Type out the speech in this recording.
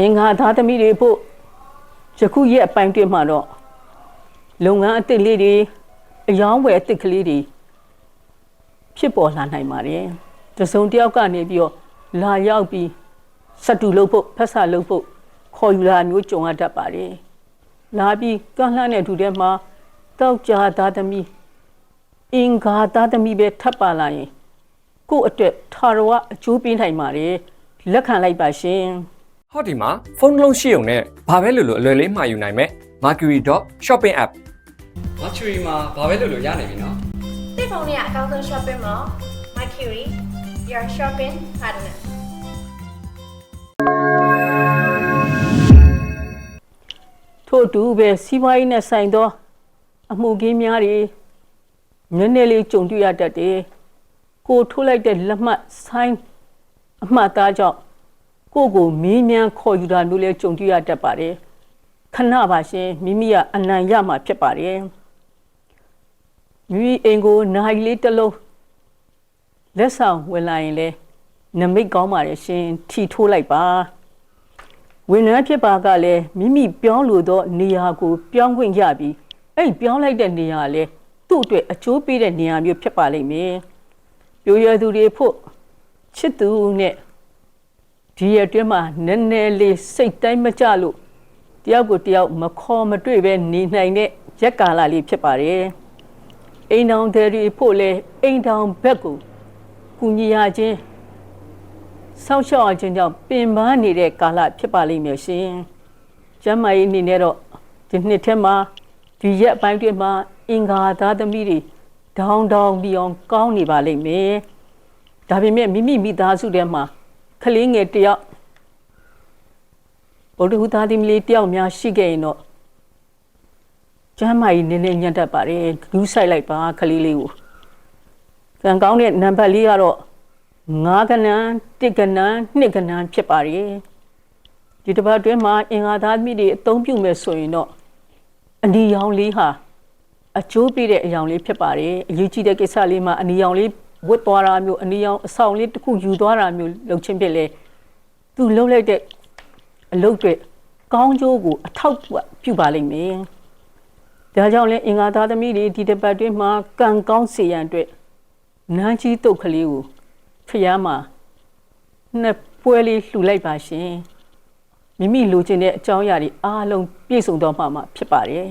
အင်္ဂါသားသမီးတွေဖို့ယခုရက်အပိုင်းတွင်မှာတော့လုပ်ငန်းအသစ်လေးတွေအယောင်းဝယ်အသစ်ကလေးတွေဖြစ်ပေါ်လာနိုင်ပါတယ်။တစုံတစ်ယောက်ကနေပြီးတော့လာရောက်ပြီးစတူလုပ်ဖို့ဖက်ဆာလုပ်ဖို့ခေါ်ယူလာမျိုးကြုံရတတ်ပါတယ်။လာပြီးကန့်လှမ်းတဲ့သူတွေမှာတောက်ကြသားသမီးအင်္ဂါသားသမီးပဲထပ်ပါလာရင်ကိုယ့်အတွက်ထာရဝအကျိုးပေးနိုင်ပါတယ်လက်ခံလိုက်ပါရှင် ဟောဒီမှာဖုန်းတစ်လုံးရှိုံနဲ့ဘာပဲလို့လို့အလွယ်လေးမှာယူနိုင်မယ် mercury.shopping app mercury မှာဘာပဲလို့လို့ရနိုင်ပြီနော်တိတ်ဖုန်းနဲ့အကောင့်ဆုံး shopping mall Mercury your shopping partner ထို့အတူပဲစီးပွားရေးနဲ့ဆိုင်သောအမှုကင်းများတွေနည်းနည်းလေးကြုံတွေ့ရတတ်တယ်ကိုထိုးလိုက်တဲ့လက်မှတ်ဆိုင်အမှတ်သားကြောင့် ကိုကိုမင်းမြန်ခေါ်ယူတာမျိုးလည်းကြုံတွေ့ရတတ်ပါတယ်ခဏပါရှင်မိမိကအနံရမှာဖြစ်ပါတယ်မိမိအိမ်ကိုနိုင်လေးတစ်လုံးလက်ဆောင်ဝင်လာရင်လဲနမိတ်ကောင်းပါတယ်ရှင်ထီထိုးလိုက်ပါဝန်ထမ်းဖြစ်ပါကလည်းမိမိပြောင်းလို့သောနေရာကိုပြောင်းခွင့်ရပြီးအဲ့ပြောင်းလိုက်တဲ့နေရာကလည်းသူ့အတွက်အကျိုးပေးတဲ့နေရာမျိုးဖြစ်ပါလိမ့်မယ်။ပြိုရသူတွေဖို့ချစ်သူနဲ့ ဒီရအတွင်းမှာနည်းနည်းလေးစိတ်တိုင်းမကြလို့တယောက်ကိုတယောက်မခေါ်မတွေ့ပဲနေနိုင်တဲ့ရက်ကာလလေးဖြစ်ပါတယ်။အိမ်တောင်တွေဖို့လည်းအိမ်တောင်ဘက်ကိုကုညီရခြင်းဆောက်ရှောက်အချင်းကြောင့်ပင်ပန်းနေတဲ့ကာလဖြစ်ပါလိမ့်မယ်ရှင်။ကျမ်းမာရေးအနေနဲ့တော့ဒီနှစ်ထဲမှာဒီရက်အပိုင်းတွေမှာအင်္ဂါသားသမီးတွေဒေါင်းဒေါင်းပြီးအောင်ကောင်းနေပါလိမ့်မယ်။ဒါပေမဲ့မိမိမိသားစုထဲမှာ ကလေးငယ်တစ်ယောက်ဘုဒ္ဓဟူသားသမီးလေးတစ်ယောက်များရှိခဲ့ရင်တော့ကျမ်းမာရေးနည်းနည်းညံ့တတ်ပါတယ်။လူးဆိုင်လိုက်ပါကလေးလေးကို။ကံကောင်းတဲ့နံပါတ်လေးကတော့ငါးကနန်းတစ်ကနန်းနှစ်ကနန်းဖြစ်ပါရဲ့ဒီတစ်ပတ်အတွင်းမှာအင်္ဂါသားမိတွေအသုံးပြုမယ်ဆိုရင်တော့အနီရောင်လေးဟာအကျိုးပေးတဲ့အယောင်လေးဖြစ်ပါတယ်အရေးကြီးတဲ့ကိစ္စလေးမှာအနီရောင်လေး ဝတ်သွားတာမျိုးအနီရောင်အဆောင်လေးတစ်ခုယူသွားတာမျိုးလုပ်ချင်းဖြစ်လေသူလှုပ်လိုက်တဲ့အလုပ်တွေကောင်းကျိုးကိုအထောက်ပြုပါလိမ့်မယ်ဒါကြောင့်လဲအင်္ဂါသားသမီးတွေဒီတစ်ပတ်အတွင်းမှာကံကောင်းစေရန်အတွက်နန်းကြီးတုတ်ကလေးကိုဖျားမှာနှစ်ပွဲလေးလှူလိုက်ပါရှင်မိမိလိုချင်တဲ့အကြောင်းအရာတွေအားလုံးပြည့်စုံတော့မှမှဖြစ်ပါတယ်